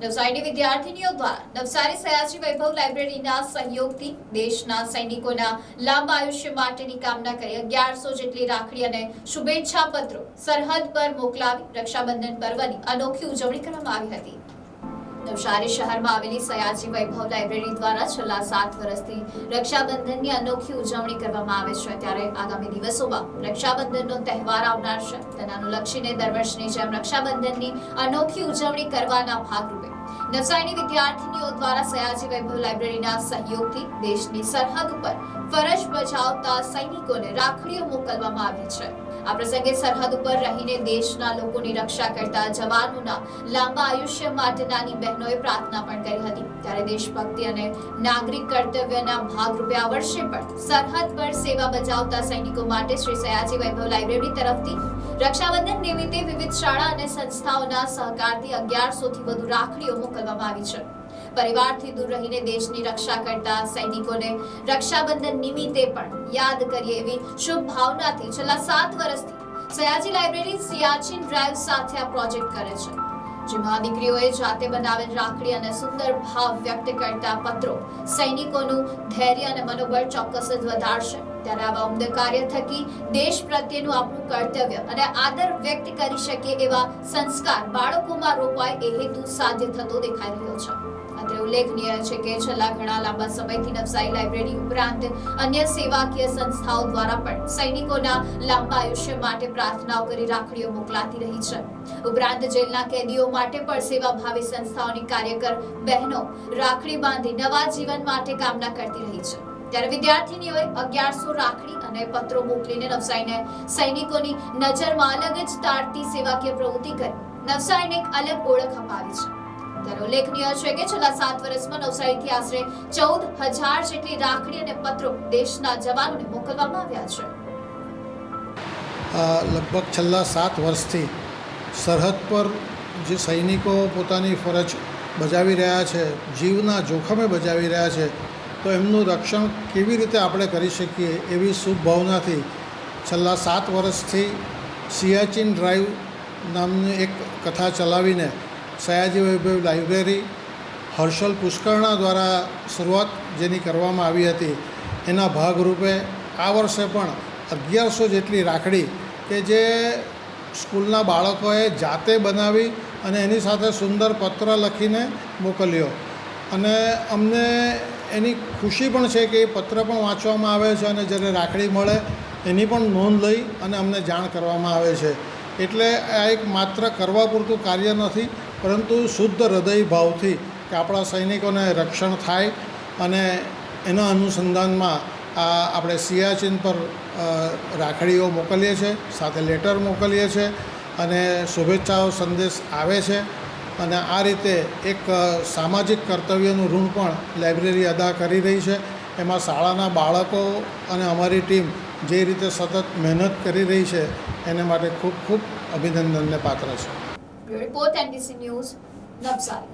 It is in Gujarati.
નવસારીની વિદ્યાર્થીનીઓ દ્વારા નવસારી સયાજી વૈભવ લાઇબ્રેરીના સહયોગથી દેશના સૈનિકોના લાંબા આયુષ્ય માટેની કામના કરી અગિયારસો જેટલી રાખડી અને શુભેચ્છા પત્રો સરહદ પર મોકલાવી રક્ષાબંધન પર્વની અનોખી ઉજવણી કરવામાં આવી હતી. નવસારી શહેરમાં આવેલી સયાજી વૈભવ લાઇબ્રેરી દ્વારા છેલ્લા સાત વર્ષથી રક્ષાબંધનની અનોખી ઉજવણી કરવામાં આવે છે. ત્યારે આગામી દિવસોમાં રક્ષાબંધનનો તહેવાર આવનાર છે. તેને અનુલક્ષીને દર વર્ષની જેમ રક્ષાબંધનની અનોખી ઉજવણી કરવાના ભાગરૂપે નવસારીની વિદ્યાર્થીનીઓ દ્વારા સયાજી વૈભવ લાઇબ્રેરીના સહયોગથી દેશની સરહદ ઉપર ફરજ બજાવતા સૈનિકોને રાખડીઓ મોકલવામાં આવી છે. આ પ્રસંગે સરહદ ઉપર રહીને દેશના લોકોની રક્ષા કરતા જવાનોના લાંબા આયુષ્ય માટે નાની બહેનોએ પ્રાર્થના પણ કરી હતી. ત્યારે દેશભક્તિ અને નાગરિક કર્તવ્યના ભાગરૂપે આ વર્ષે પણ સરહદ પર સેવા બજાવતા સૈનિકો માટે શ્રી સયાજી વૈભવ લાઇબ્રેરી તરફથી રક્ષાબંધન નિમિત્તે વિવિધ શાળા અને સંસ્થાઓના સહકારથી અગિયારસો થી વધુ રાખડીઓ મોકલવામાં આવી છે. પરિવારથી દૂર રહીને દેશની રક્ષા કરતા સૈનિકોને રક્ષાબંધન નિમિત્તે પણ યાદ કરીએ એવી શુભ ભાવનાથી છેલ્લા સાત વર્ષથી સયાજી લાઇબ્રેરી સિયાચીન ડ્રાઈવ સાથે આ પ્રોજેક્ટ કરે છે. જેમાં દીકરીઓએ જાતે બનાવેલ રાખડી અને સુંદર ભાવ વ્યક્ત કરતા પત્રો સૈનિકોનું ધૈર્ય અને મનોબળ ચોક્કસ જ વધારશે. ત્યારે આવા ઉમદે કાર્ય થકી દેશ પ્રત્યેનું આપણું કર્તવ્ય અને આદર વ્યક્ત કરી શકીએ એવા સંસ્કાર બાળકોમાં રોપાય એ હેતુ સાધ્ય થતો દેખાઈ રહ્યો છે. અત્રે ઉલ્લેખનીય છે કે છેલ્લા ઘણા લાંબા સમયથી નવસારી લાઇબ્રેરી ઉપરાંત અન્ય સેવાકીય સંસ્થાઓ દ્વારા પણ સૈનિકોના લાંબા આયુષ્ય માટે પ્રાર્થનાઓ કરી રાખડીઓ મોકલાતી રહી છે. ઉપરાંત જેલના કેદીઓ માટે પણ સેવાભાવી સંસ્થાઓની કાર્યકર બહેનો રાખડી બાંધી નવા જીવન માટે કામના કરતી રહી છે. ત્યારે વિદ્યાર્થીનીઓએ અગિયારસો રાખડી અને પત્રો મોકલીને નવસારીને સૈનિકોની નજરમાં અલગ જ તારતી સેવાકીય પ્રવૃત્તિ કરી. નવસારીને એક અલગ ઓળખ અપાવી છે. ત્યારે ઉલ્લેખનીય છે કે છેલ્લા સાત વર્ષમાં નવસારીથી આશરે ચૌદ હજાર જેટલી રાખડી અને પત્રો દેશના જવાનોને મોકલવામાં આવ્યા છે. લગભગ છેલ્લા સાત વર્ષથી સરહદ પર જે સૈનિકો પોતાની ફરજ બજાવી રહ્યા છે, જીવના જોખમે બજાવી રહ્યા છે, તો એમનું રક્ષણ કેવી રીતે આપણે કરી શકીએ એવી શુભ ભાવનાથી છેલ્લા સાત વર્ષથી સિયાચીન ડ્રાઈવ નામની એક કથા ચલાવીને સયાજી વૈભવ લાઇબ્રેરી હર્ષલ પુષ્કરણા દ્વારા શરૂઆત જેની કરવામાં આવી હતી, એના ભાગરૂપે આ વર્ષે પણ અગિયારસો જેટલી રાખડી કે જે સ્કૂલના બાળકોએ જાતે બનાવી અને એની સાથે સુંદર પત્ર લખીને મોકલ્યો. અને અમને એની ખુશી પણ છે કે એ પત્ર પણ વાંચવામાં આવે છે અને જ્યારે રાખડી મળે એની પણ નોંધ લઈ અને અમને જાણ કરવામાં આવે છે. એટલે આ એક માત્ર કરવા પૂરતું કાર્ય નથી પરંતુ શુદ્ધ હૃદય ભાવથી કે આપણા સૈનિકોને રક્ષણ થાય અને એના અનુસંધાનમાં આ આપણે સિયાચીન પર રાખડીઓ મોકલીએ છીએ, સાથે લેટર મોકલીએ છીએ અને શુભેચ્છાઓ સંદેશ આવે છે અને આ રીતે એક સામાજિક કર્તવ્યનું ઋણ પણ લાઇબ્રેરી અદા કરી રહી છે. એમાં શાળાના બાળકો અને અમારી ટીમ જે રીતે સતત મહેનત કરી રહી છે, એને માટે ખૂબ ખૂબ અભિનંદનને પાત્ર છે. Report NBC News, Navsari.